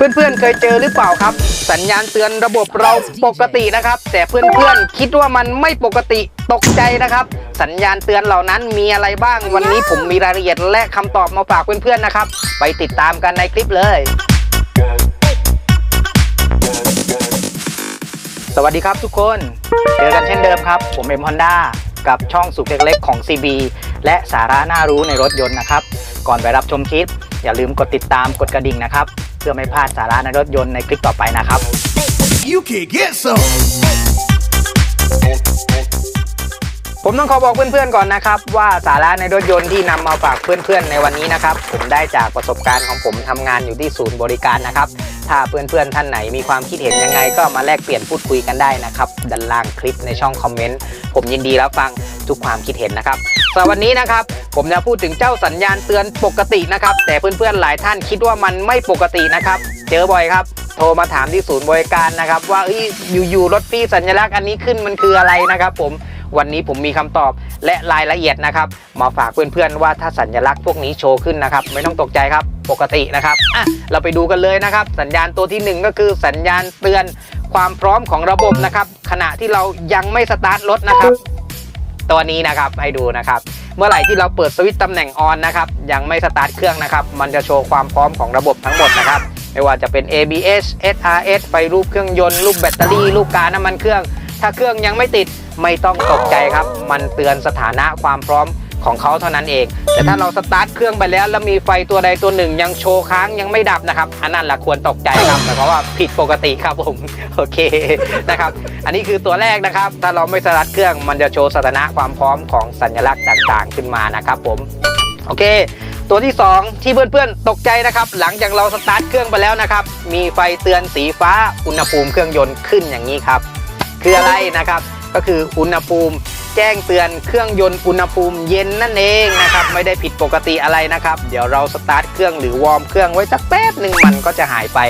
เพื่อนๆเคยเจอหรือเปล่าครับ สัญญาณเตือนระบบเราปกตินะครับ แต่เพื่อนๆคิดว่ามันไม่ปกติตกใจนะครับ สัญญาณเตือนเหล่านั้นมีอะไรบ้าง วันนี้ผมมีรายละเอียดและคำตอบมาฝากเพื่อนๆนะครับ ไปติดตามกันในคลิปเลย สวัสดีครับทุกคน เจอกันเช่นเดิมครับ ผมเอ็มฮอนด้ากับช่องสุขเล็กๆของ CB และสาระน่ารู้ในรถยนต์นะครับ ก่อนไปรับชมคลิป อย่าลืมกดติดตามกดกระดิ่งนะครับ พื่อไม่พลาดสาระในรถยนต์ในคลิปต่อไปนะครับ You can get some. ผมต้องขอบอกเพื่อนๆก่อนนะครับว่าสาระในรถยนต์ที่นำมาฝากเพื่อนๆในวันนี้นะครับผมได้จากประสบการณ์ของผมทำงานอยู่ที่ศูนย์บริการนะครับถ้าเพื่อนๆท่านไหนมีความคิดเห็นยังไง ก็มาแลกเปลี่ยนพูดคุยกันได้นะครับด้านล่างคลิปในช่องคอมเมนต์ผมยินดีรับฟัง ทุกความคิดเห็นนะครับสำหรับวันนี้นะครับ ผมจะพูดถึงเจ้าสัญญาณเตือนปกตินะครับ แต่เพื่อนๆหลายท่านคิดว่ามันไม่ปกตินะครับ เจอบ่อยครับโทรมาถามที่ศูนย์บริการนะครับ ว่าอยอยู่ๆรถพี่สัญลักษณ์อันนี้ขึ้นมันคืออะไรนะครับ ผมวันนี้ผมมีคำตอบและรายละเอียดนะครับ มาฝากเพื่อนๆว่าถ้าสัญลักษณ์พวกนี้โชว์ขึ้นนะครับ ไม่ต้องตกใจครับปกตินะครับอะเราไปดูกันเลยนะครับ สัญญาณตัวที่หนึ่งก็คือสัญญาณเตือนความพร้อมของระบบนะครับ ขณะที่เรายังไม่สตาร์ทรถนะครับ ตัวนี้นะครับให้ดูนะครับเมื่อไหร่ที่เราเปิดสวิตช์ตำแหน่งออนนะครับยังไม่สตาร์ทเครื่องนะครับมันจะโชว์ความพร้อมของระบบทั้งหมดนะครับไม่ว่าจะเป็น ABS SRS ไฟรูปเครื่องยนต์รูปแบตเตอรี่รูปการน้ำมันเครื่อง ถ้าเครื่องยังไม่ติดไม่ต้องตกใจครับ มันเตือนสถานะความพร้อม ของเขาเท่านั้นเอง แต่ถ้าเราสตาร์ทเครื่องไปแล้วแล้วมีไฟตัวใดตัวหนึ่ง ยังโชว์ค้างยังไม่ดับนะครับอันนั้นแหละควรตกใจครับเพราะว่าผิดปกติครับผมโอเคนะครับ อันนี้คือตัวแรกนะครับ ถ้าเราไม่สตาร์ทเครื่องมันจะโชว์สถานะความพร้อมของสัญลักษณ์ต่างๆ ขึ้นมานะครับผมโอเคตัวที่ 2 ที่เพื่อนๆ ตกใจนะครับ หลังจากเราสตาร์ทเครื่องไปแล้วนะครับ มีไฟเตือนสีฟ้าอุณหภูมิเครื่องยนต์ขึ้นอย่างนี้ครับ คืออะไรนะครับ ก็คืออุณหภูมิ แจ้งเตือนเครื่องยนต์อุณหภูมิเย็นนั่นเองนะครับ ไม่ได้ผิดปกติอะไรนะครับ เดี๋ยวเราสตาร์ทเครื่องหรือวอร์มเครื่องไว้สักแป๊บหนึ่งมันก็จะหายไป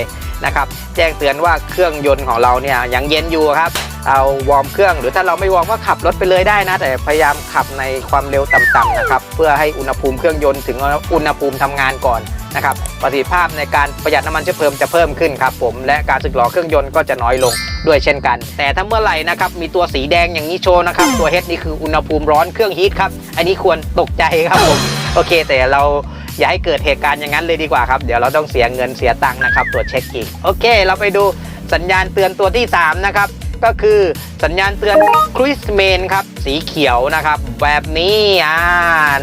นะครับ แจ้งเตือนว่าเครื่องยนต์ของเราเนี่ยยังเย็นอยู่ครับเอาวอร์มเครื่องหรือถ้าเราไม่วอร์มก็ขับรถไปเลยได้นะ แต่พยายามขับในความเร็วต่ำๆนะครับ เพื่อให้อุณหภูมิเครื่องยนต์ถึงอุณหภูมิทำงานก่อน นะครับประสิทธิภาพในการประหยัดน้ำมันเชื้อเพลิงจะเพิ่มขึ้นครับผมและการสึกหรอเครื่องยนต์ก็จะน้อยลงด้วยเช่นกัน แต่ถ้าเมื่อไหร่นะครับมีตัวสีแดงอย่างนี้โชว์นะครับตัว H นี่คืออุณหภูมิร้อนเครื่องฮีทครับอันนี้ควรตกใจครับผมโอเค แต่เราอย่าให้เกิดเหตุการณ์อย่างนั้นเลยดีกว่าครับ เดี๋ยวเราต้องเสียเงินเสียตังค์นะครับตรวจเช็คอีก โอเค เราไปดูสัญญาณเตือนตัวที่สามนะครับ ก็คือสัญญาณเตือนครู i เมนครับสีเขียวนะครับ แบบนี้อ่า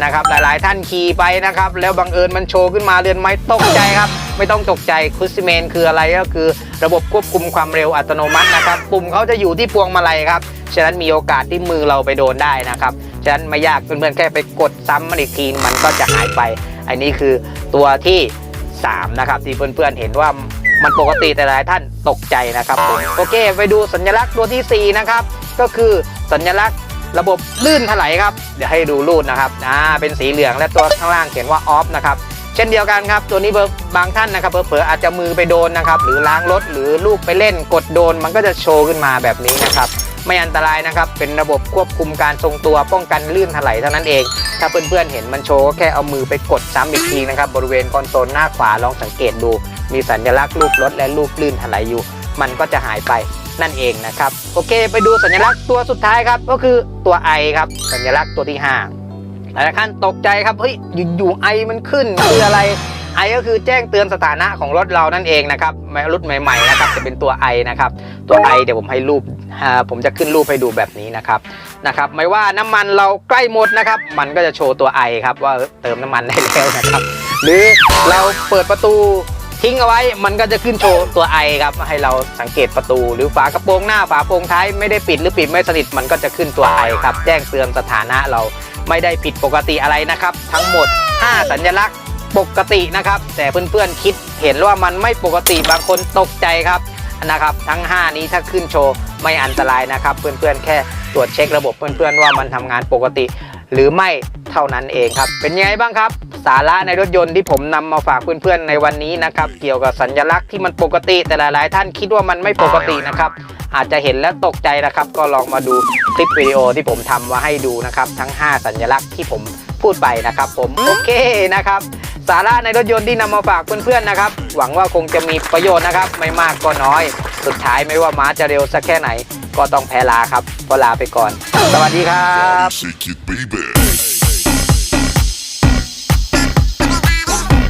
นะครับหลายๆท่านขี่ไปนะครับ แล้วบังเอิญมันโชว์ขึ้นมาเรือนไม้ตกใจครับ ไม่ต้องตกใจครู i เมนคืออะไรก็คือ ระบบควบคุมความเร็วอัตโนมัตินะครับ ปุ่มเขาจะอยู่ที่พวงมาลัยครับฉะนั้นมีโอกาสที่มือเราไปโดนได้นะครับ ฉะนั้นไม่ยากเพื่อนๆแค่ไปกดซ้ำมันอีกทีมันก็จะหายไป อันนี้คือตัวที่ 3 นะครับ ที่เพื่อนๆเห็นว่า มันปกติแต่หลายท่านตกใจนะครับผมโอเค ไปดูสัญลักษณ์ตัวทีสี่ 4 นะครับ ก็คือสัญลักษณ์ระบบลื่นถลายครับ เดี๋ยวให้ดูรูดนะครับอ่าเป็นสีเหลืองและตัวข้างล่างเขียนว่าออฟนะครับเช่นเดียวกันครับ ตัวนี้เบบางท่านนะครับเผลอๆอาจจะมือไปโดนนะครับ หรือล้างรถหรือลูกไปเล่นกดโดนมันก็จะโชว์ขึ้นมาแบบนี้นะครับ ไม่อันตรายนะครับ เป็นระบบควบคุมการทรงตัวป้องกันลื่นถลายเท่านั้นเอง ถ้าเพื่อนๆเห็นมันโชว์ก็แค่เอามือไปกดซ้ำอีกทีนะครับ บริเวณคอนโซลหน้าขวาลองสังเกตดู มีสัญลักษณ์รูปรถและรูปลื่นถลายอยู่ มันก็จะหายไปนั่นเองนะครับ โอเค ไปดูสัญลักษณ์ตัวสุดท้ายครับ ก็คือตัว I ครับ สัญลักษณ์ตัวที่ 5 หลายท่านตกใจครับ เฮ้ย อยู่ๆไอมันขึ้นคืออะไรไอก็คือแจ้งเตือนสถานะของรถเรานั่นเองนะครับรุ่นใหม่ๆนะครับจะเป็นตัว I นะครับ ตัว I เดี๋ยวผมให้รูป ผมจะขึ้นรูปให้ดูแบบนี้นะครับนะครับไม่ว่าน้ำมันเราใกล้หมดนะครับ มันก็จะโชว์ตัว I ครับว่าเติมน้ำมันได้แล้วนะครับ หรือเราเปิดประตูทิ้งเอาไว้มันก็จะขึ้นโชว์ตัว I ครับให้เราสังเกตประตู หรือฝากระโปรงหน้าฝาโปรงท้ายไม่ได้ปิดหรือปิดไม่สนิทมันก็จะขึ้นตัว I ครับ แจ้งเตือนสถานะเราไม่ได้ผิดปกติอะไรนะครับ ทั้งหมด 5 สัญลักษณ์ปกตินะครับ แต่เพื่อนๆคิดเห็นว่ามันไม่ปกติบางคนตกใจครับ นะครับ ทั้ง 5 นี้ถ้าขึ้นโชว์ไม่อันตรายนะครับ เพื่อนๆ แค่ตรวจเช็คระบบเพื่อนๆ ว่ามันทำงานปกติ หรือไม่เท่านั้นเองครับ เป็นยังไงบ้างครับ สาระในรถยนต์ที่ผมนำมาฝากเพื่อนๆ ในวันนี้นะครับ เกี่ยวกับสัญลักษณ์ที่มันปกติ แต่หลายๆ ท่านคิดว่ามันไม่ปกตินะครับ อาจจะเห็นแล้วตกใจนะครับ ก็ลองมาดูคลิปวิดีโอที่ผมทำมาให้ดูนะครับ ทั้ง 5 สัญลักษณ์ที่ผมพูดไปนะครับ ผมโอเคนะครับ สาระในรถยนต์ที่นำมาฝากเพื่อนๆนะครับ หวังว่าคงจะมีประโยชน์นะครับ ไม่มากก็น้อย สุดท้ายไม่ว่าม้าจะเร็วสักแค่ไหน ก็ต้องแพ้ลาครับก็ลาไปก่อน สวัสดีครับ